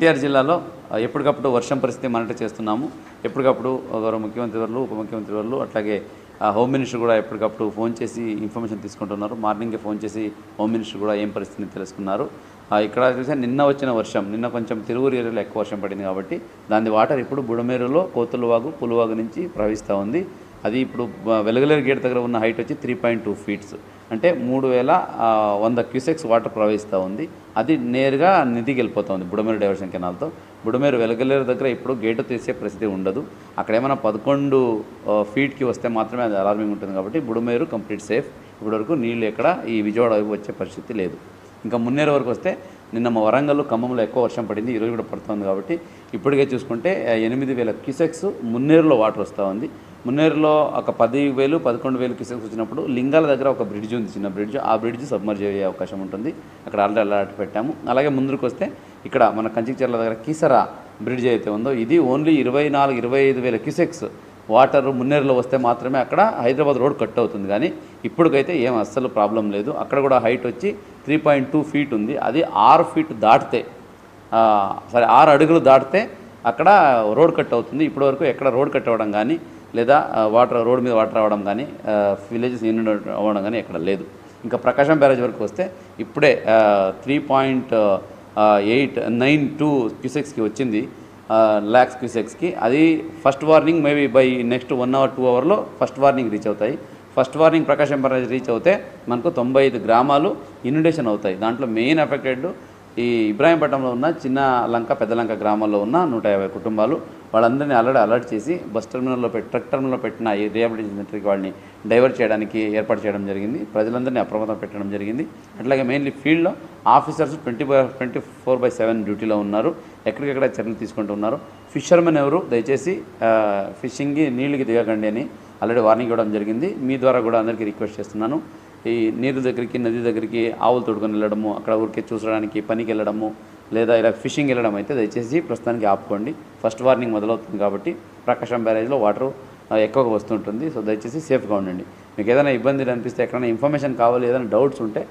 ఎన్టీఆర్ జిల్లాలో ఎప్పటికప్పుడు వర్షం పరిస్థితి మానిటర్ చేస్తున్నాము. ఎప్పటికప్పుడు గౌరవ ముఖ్యమంత్రి వర్లు ఉప ముఖ్యమంత్రి వర్లు అట్లాగే హోమ్ మినిస్టర్ కూడా ఎప్పటికప్పుడు ఫోన్ చేసి ఇన్ఫర్మేషన్ తీసుకుంటున్నారు. మార్నింగే ఫోన్ చేసి హోమ్ మినిస్టర్ కూడా ఏం పరిస్థితిని తెలుసుకున్నారు. ఇక్కడ చూసే నిన్న వచ్చిన వర్షం నిన్న కొంచెం తిరువురు ఏరియాలో ఎక్కువ వర్షం పడింది కాబట్టి దాని వాటర్ ఇప్పుడు బుడమేరులో కోతులవాగు పులువాగు నుంచి ప్రవహిస్తూ ఉంది. అది ఇప్పుడు బ- వెలగలేరు గేట్ దగ్గర ఉన్న హైట్ వచ్చి త్రీ పాయింట్ టూ ఫీట్స్ అంటే మూడు వేల వంద క్యూసెక్స్ వాటర్ ప్రవహిస్తూ ఉంది. అది నేరుగా నదికి వెళ్ళిపోతూ ఉంది బుడమేరు డైవర్షన్ కెనాల్తో. బుడమేరు వెలగలేరు దగ్గర ఇప్పుడు గేటు తీసే పరిస్థితి ఉండదు. అక్కడ ఏమైనా పదకొండు ఫీట్కి వస్తే మాత్రమే అది అలార్మింగ్ ఉంటుంది కాబట్టి బుడమేరు కంప్లీట్ సేఫ్. ఇప్పటివరకు నీళ్ళు ఎక్కడ ఈ విజయవాడ వైపు వచ్చే పరిస్థితి లేదు. ఇంకా మున్నేరు వరకు వస్తే నిన్న మా వరంగల్ ఖమ్మంలో ఎక్కువ వర్షం పడింది ఈరోజు కూడా పడుతుంది కాబట్టి ఇప్పటికే చూసుకుంటే ఎనిమిది వేల క్యూసెక్స్ మున్నేరులో వాటర్ వస్తూ ఉంది. మున్నేరులో ఒక పది వేలు పదకొండు వేలు క్యూసెక్స్ వచ్చినప్పుడు లింగాల దగ్గర ఒక బ్రిడ్జ్ ఉంది చిన్న బ్రిడ్జ్. ఆ బ్రిడ్జ్ సబ్మర్జ్ అయ్యే అవకాశం ఉంటుంది. అక్కడ ఆల్రెడీ అలర్ట్ పెట్టాము. అలాగే ముందుకు వస్తే ఇక్కడ మన కంచికచర్ల దగ్గర కీసరా బ్రిడ్జ్ అయితే ఉందో ఇది ఓన్లీ ఇరవై నాలుగు ఇరవై ఐదు వేల క్యూసెక్స్ వాటర్ మున్నేరులో వస్తే మాత్రమే అక్కడ హైదరాబాద్ రోడ్ కట్ అవుతుంది. కానీ ఇప్పటికైతే ఏం అస్సలు ప్రాబ్లం లేదు. అక్కడ కూడా హైట్ వచ్చి త్రీ పాయింట్ టూ ఫీట్ ఉంది. అది ఆరు ఫీట్ దాటితే సరే ఆరు అడుగులు దాటితే అక్కడ రోడ్ కట్ అవుతుంది. ఇప్పటివరకు ఎక్కడ రోడ్ కట్ అవ్వడం కానీ లేదా వాటర్ రోడ్ మీద వాటర్ అవ్వడం కానీ విలేజెస్ ఇన్ను అవ్వడం కానీ ఎక్కడ లేదు. ఇంకా ప్రకాశం బ్యారేజ్ వరకు వస్తే ఇప్పుడే three point eight nine two క్యూసెక్స్కి వచ్చింది ల్యాక్స్ క్యూసెక్స్కి. అది first warning maybe by next one hour two అవర్లో ఫస్ట్ వార్నింగ్ రీచ్ అవుతాయి. First warning Prakasam barrage reach అవుతే మనకు తొంభై ఐదు గ్రామాలు ఇన్యుండేషన్ అవుతాయి. దాంట్లో మెయిన్ ఎఫెక్టెడ్ ఈ ఇబ్రాహీంపట్నంలో ఉన్న చిన్న లంక పెద్ద లంక గ్రామాల్లో ఉన్న నూట యాభై కుటుంబాలు. వాళ్ళందరినీ అలర్ట్ అలర్ట్ చేసి బస్ టెర్మినల్లో పెట్టి ట్రక్ టెర్మినల్లో పెట్టిన ఈ రిహాబిలిటేషన్ సెంటర్కి వాళ్ళని డైవర్ట్ చేయడానికి ఏర్పాటు చేయడం జరిగింది. ప్రజలందరినీ అప్రమత్తం పెట్టడం జరిగింది. అట్లాగే మెయిన్లీ ఫీల్డ్లో officers twenty by twenty four by seven డ్యూటీలో ఉన్నారు. ఎక్కడికెక్కడ చర్యలు తీసుకుంటూ ఉన్నారు. ఫిషర్మెన్ ఎవరు? దయచేసి ఫిషింగ్కి నీళ్ళకి దిగకండి అని ఆల్రెడీ వార్నింగ్ ఇవ్వడం జరిగింది. మీ ద్వారా కూడా అందరికీ రిక్వెస్ట్ చేస్తున్నాను. ఈ నీరు దగ్గరికి నది దగ్గరికి ఆవులు తోడుకొని వెళ్ళడము అక్కడ ఊరికే చూసడానికి పనికి వెళ్ళడము లేదా ఇలా ఫిషింగ్ వెళ్ళడం అయితే దయచేసి ప్రస్తుతానికి ఆపుకోండి. ఫస్ట్ వార్నింగ్ మొదలవుతుంది కాబట్టి ప్రకాశం బ్యారేజ్లో వాటర్ ఎక్కువగా వస్తుంటుంది. సో దయచేసి సేఫ్గా ఉండండి. మీకు ఏదైనా ఇబ్బంది అనిపిస్తే ఎక్కడైనా ఇన్ఫర్మేషన్ కావాలి ఏదైనా డౌట్స్ ఉంటే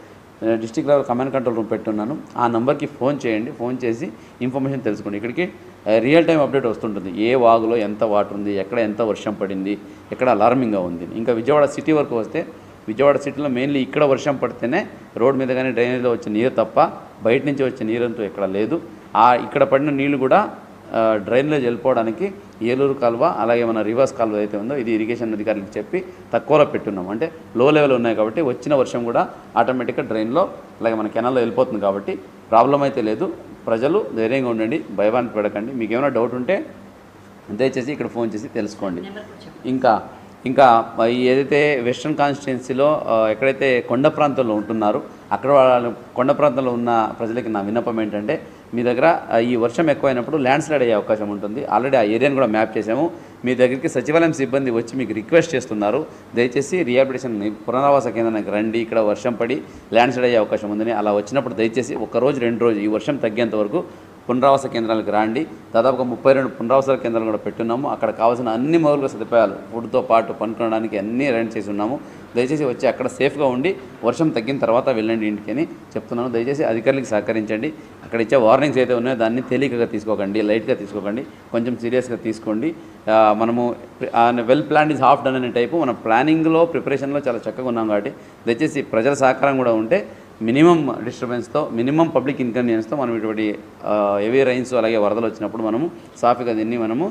district level command control room పెట్టున్నాను ఆ నెంబర్కి ఫోన్ చేయండి. ఫోన్ చేసి ఇన్ఫర్మేషన్ తెలుసుకోండి. ఇక్కడికి రియల్ టైం అప్డేట్ వస్తుంటుంది. ఏ వాగులో ఎంత వాటర్ ఉంది ఎక్కడ ఎంత వర్షం పడింది ఎక్కడ అలార్మింగ్గా ఉంది. ఇంకా విజయవాడ సిటీ వరకు వస్తే విజయవాడ సిటీలో మెయిన్లీ ఇక్కడ వర్షం పడితేనే రోడ్ మీద కానీ డ్రైనేజ్లో వచ్చే నీరు తప్ప బయట నుంచి వచ్చే నీరంతా ఎక్కడ లేదు. ఆ ఇక్కడ పడిన నీళ్ళు కూడా డ్రైన్లో వెళ్ళిపోవడానికి ఏలూరు కాలువ అలాగే మన రివర్స్ కాలువ అయితే ఉందో ఇది ఇరిగేషన్ అధికారులకు చెప్పి తక్కువలో పెట్టున్నాం. అంటే లో లెవెల్ ఉన్నాయి కాబట్టి వచ్చిన వర్షం కూడా ఆటోమేటిక్గా డ్రైన్లో అలాగే మన కెనాల్లో వెళ్ళిపోతుంది కాబట్టి ప్రాబ్లం అయితే లేదు. ప్రజలు ధైర్యంగా ఉండండి భయభానికి పడకండి. మీకు ఏమైనా డౌట్ ఉంటే దయచేసి ఇక్కడ ఫోన్ చేసి తెలుసుకోండి. ఇంకా ఇంకా ఈ ఏదైతే వెస్ట్రన్ కాన్స్టిట్యున్సీలో ఎక్కడైతే కొండ ప్రాంతంలో ఉంటున్నారో అక్కడ వాళ్ళు కొండ ప్రాంతంలో ఉన్న ప్రజలకి నా విన్నపం ఏంటంటే మీ దగ్గర ఈ వర్షం ఎక్కువైనప్పుడు ల్యాండ్ స్లైడ్ అయ్యే అవకాశం ఉంటుంది. ఆల్రెడీ ఆ ఏరియాని కూడా మ్యాప్ చేసాము మీ దగ్గరికి సచివాలయం సిబ్బంది వచ్చి మీకు రిక్వెస్ట్ చేస్తున్నారు. దయచేసి రిహాబిలిటేషన్ పునరావాస కేంద్రానికి రండి ఇక్కడ వర్షం పడి ల్యాండ్ స్లైడ్ అయ్యే అవకాశం ఉందని అలా వచ్చినప్పుడు దయచేసి ఒక రోజు రెండు రోజు ఈ వర్షం తగ్గేంత వరకు పునరావాస కేంద్రాలకు రండి. దాదాపుగా ముప్పై రెండు పునరావాస కేంద్రాలు కూడా పెట్టున్నాము. అక్కడ కావాల్సిన అన్ని మౌలిక సదుపాయాలు ఫుడ్తో పాటు పనుకోవడానికి అన్నీ అరేంజ్ చేసి ఉన్నాము. దయచేసి వచ్చి అక్కడ సేఫ్గా ఉండి వర్షం తగ్గిన తర్వాత వెళ్ళండి ఇంటికి అని చెప్తున్నాను. దయచేసి అధికారులకు సహకరించండి. అక్కడ ఇచ్చే వార్నింగ్స్ అయితే ఉన్నాయో దాన్ని తేలికగా తీసుకోకండి లైట్గా తీసుకోకండి. కొంచెం సీరియస్గా తీసుకోండి. ఆ, మనము well plan is half done అనే టైపు మన ప్లానింగ్లో ప్రిపరేషన్లో చాలా చక్కగా ఉన్నాం కాబట్టి దయచేసి ప్రజల సహకారం కూడా ఉంటే మినిమం డిస్టర్బెన్స్తో మినిమం పబ్లిక్ ఇన్కన్వీనియన్స్తో మనం ఇటువంటి హెవీ రైన్స్ అలాగే వరదలు వచ్చినప్పుడు మనము సాఫీగా దీన్ని మనము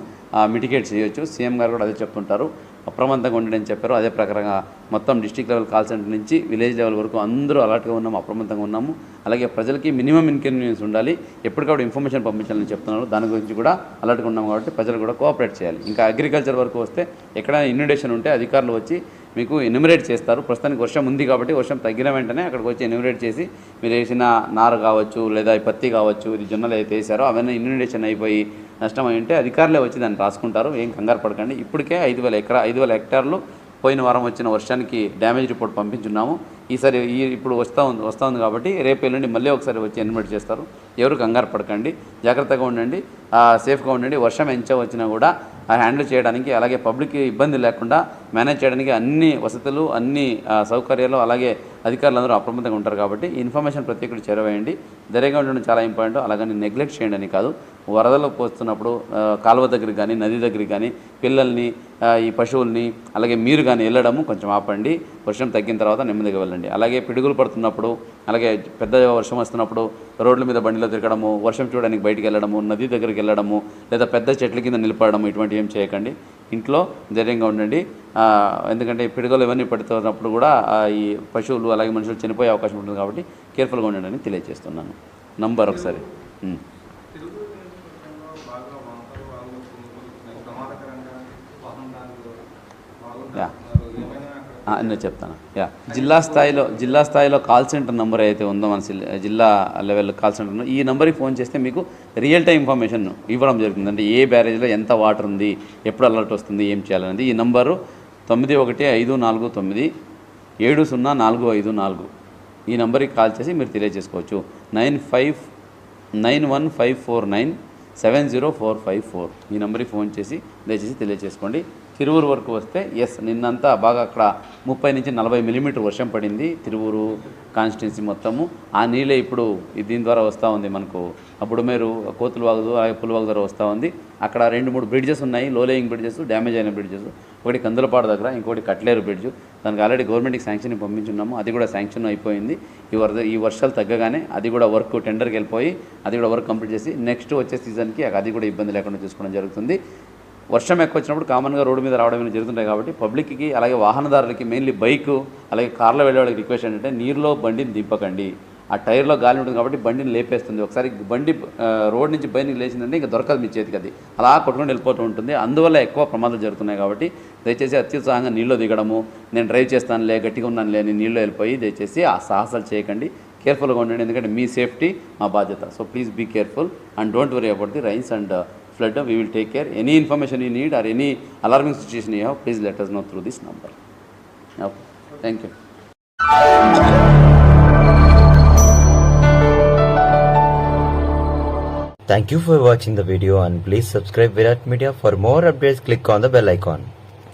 మిటిగేట్ చేయొచ్చు. సీఎం గారు కూడా అదే చెప్తుంటారు. అప్రమత్తంగా ఉండండి అని చెప్పారు. అదే ప్రకారంగా మొత్తం డిస్టిక్ లెవెల్ కాల్ సెంటర్ నుంచి విలేజ్ లెవెల్ వరకు అందరూ అలర్ట్గా ఉన్నాము అప్రమత్తంగా ఉన్నాము. అలాగే ప్రజలకి మినిమం ఇన్కన్వీనియన్స్ ఉండాలి. ఎప్పటికప్పుడు ఇన్ఫర్మేషన్ పంపించాలని చెప్తున్నారు. దాని గురించి కూడా అలర్ట్గా ఉన్నాం కాబట్టి ప్రజలు కూడా కోఆపరేట్ చేయాలి. ఇంకా అగ్రికల్చర్ వరకు వస్తే ఎక్కడైనా ఇన్విటేషన్ ఉంటే అధికారులు వచ్చి మీకు ఎన్యుమరేట్ చేస్తారు. ప్రస్తుతానికి వర్షం ఉంది కాబట్టి వర్షం తగ్గిన వెంటనే అక్కడికి వచ్చి ఎన్యుమరేట్ చేసి మీరు వేసిన నారు కావచ్చు లేదా పత్తి కావచ్చు ఇది జొన్నలు అయితే వేసారో అవన్నీ ఇన్విటేషన్ అయిపోయి నష్టం అయి ఉంటే అధికారులే వచ్చి దాన్ని రాసుకుంటారు. ఏం కంగారు పడకండి. ఇప్పటికే ఐదు వేల ఎకరా ఐదు వేల హెక్టార్లు పోయిన వారం వచ్చిన వర్షానికి డ్యామేజ్ రిపోర్ట్ పంపించున్నాము. ఈసారి ఈ ఇప్పుడు వస్తూ ఉంది వస్తూ ఉంది కాబట్టి రేపు ఎల్లుండి మళ్ళీ ఒకసారి వచ్చి ఇన్వైట్ చేస్తారు. ఎవరు కంగారు పడకండి జాగ్రత్తగా ఉండండి. సేఫ్గా ఉండండి. వర్షం ఎంచ వచ్చినా కూడా హ్యాండిల్ చేయడానికి అలాగే పబ్లిక్కి ఇబ్బంది లేకుండా మేనేజ్ చేయడానికి అన్ని వసతులు అన్ని సౌకర్యాలు అలాగే అధికారులందరూ అప్రమత్తంగా ఉంటారు కాబట్టి ఇన్ఫర్మేషన్ ప్రతి ఒక్కరు చేరవేయండి. ధైర్యంగా ఉండడం చాలా ఇంపార్టెంట్. అలాగని నెగ్లెక్ట్ చేయండి అని కాదు. వరదలు పోస్తున్నప్పుడు కాలువ దగ్గరికి కానీ నది దగ్గరికి కానీ పిల్లల్ని ఈ పశువుల్ని అలాగే మీరు కానీ వెళ్ళడము కొంచెం ఆపండి. వర్షం తగ్గిన తర్వాత నెమ్మదిగా వెళ్ళండి. అలాగే పిడుగులు పడుతున్నప్పుడు అలాగే పెద్ద వర్షం వస్తున్నప్పుడు రోడ్ల మీద బండిలో తిరగడము వర్షం చూడడానికి బయటికి వెళ్ళడము నది దగ్గరికి వెళ్ళడము లేదా పెద్ద చెట్ల కింద నిలపడము ఇటువంటి ఏం చేయకండి. ఇంట్లో ధైర్యంగా ఉండండి. ఎందుకంటే ఈ పిడుగులు ఇవన్నీ పడుతున్నప్పుడు కూడా ఈ పశువులు అలాగే మనుషులు చనిపోయే అవకాశం ఉంటుంది కాబట్టి కేర్ఫుల్గా ఉండండి అని తెలియజేస్తున్నాను. నంబర్ ఒకసారి. యా. అన్న నేను చెప్తాను. యా. జిల్లా స్థాయిలో జిల్లా స్థాయిలో కాల్ సెంటర్ నెంబర్ అయితే ఉందో మన జిల్లా లెవెల్ కాల్ సెంటర్ ఈ నెంబర్కి ఫోన్ చేస్తే మీకు రియల్ టైం ఇన్ఫర్మేషన్ ఇవ్వడం జరుగుతుంది. అంటే ఏ బ్యారేజ్లో ఎంత వాటర్ ఉంది ఎప్పుడు అలర్ట్ వస్తుంది ఏం చేయాలనేది. ఈ నంబరు తొమ్మిది ఒకటి ఐదు నాలుగు తొమ్మిది ఏడు సున్నా నాలుగు ఐదు నాలుగు. ఈ నెంబర్కి కాల్ చేసి మీరు తెలియజేసుకోవచ్చు. Nine five nine one five four nine seven zero four five four. ఈ నెంబర్కి ఫోన్ చేసి దయచేసి తెలియజేసుకోండి. తిరువూరు వరకు వస్తే ఎస్ నిన్నంతా బాగా అక్కడ ముప్పై నుంచి నలభై మిలిమీటర్ వర్షం పడింది తిరువూరు కాన్స్టిట్యున్సీ మొత్తము. ఆ నీళ్ళే ఇప్పుడు దీని ద్వారా వస్తూ ఉంది మనకు. అప్పుడు మీరు కోతులు వాగుదు అలాగే పులివాగు ద్వారా వస్తూ ఉంది. అక్కడ రెండు మూడు బ్రిడ్జెస్ ఉన్నాయి లోలేయింగ్ బ్రిడ్జెస్ డ్యామేజ్ అయిన బ్రిడ్జెస్ ఒకటి కందులపాడు దగ్గర ఇంకోటి కట్లేరు బ్రిడ్జ్ దానికి ఆల్రెడీ గవర్నమెంట్కి శాంక్షన్ పంపించున్నాము. అది కూడా శాంక్షన్ అయిపోయింది. ఈ వరద ఈ వర్షాలు తగ్గగానే అది కూడా వర్క్ టెండర్కి వెళ్ళిపోయి అది కూడా వర్క్ కంప్లీట్ చేసి నెక్స్ట్ వచ్చే సీజన్కి అది కూడా ఇబ్బంది లేకుండా చూసుకోవడం జరుగుతుంది. వర్షం ఎక్కువ వచ్చినప్పుడు కామన్గా రోడ్డు మీద రావడం అనేది జరుగుతుంటాయి కాబట్టి పబ్లిక్కి అలాగే వాహనదారులకి మెయిన్లీ బైక్ అలాగే కార్లో వెళ్ళే వాళ్ళకి రిక్వెస్ట్ ఏంటంటే నీరులో బండిని దింపకండి. ఆ టైర్లో గాలి ఉంటుంది కాబట్టి బండిని లేపేస్తుంది. ఒకసారి బండి రోడ్ నుంచి బయటకి లేచిందంటే ఇంకా దొరకదు మీ చేతికి అది. అలా కొట్టుకుని వెళ్ళిపోతూ ఉంటుంది. అందువల్ల ఎక్కువ ప్రమాదాలు జరుగుతున్నాయి కాబట్టి దయచేసి అత్యుత్సాహంగా నీళ్ళు దిగడము నేను డ్రైవ్ చేస్తానులే గట్టిగా ఉన్నాను లేని నీళ్ళు వెళ్ళిపోయి దయచేసి ఆ సాహసాలు చేయకండి. కేర్ఫుల్గా ఉండండి. ఎందుకంటే మీ సేఫ్టీ మా బాధ్యత. So please be careful and don't worry about the rains and flood we will take care any information you need or any alarming situation you have please let us know through this number okay thank you Thank you for watching the video and please subscribe Virat Media for more updates click on the bell icon.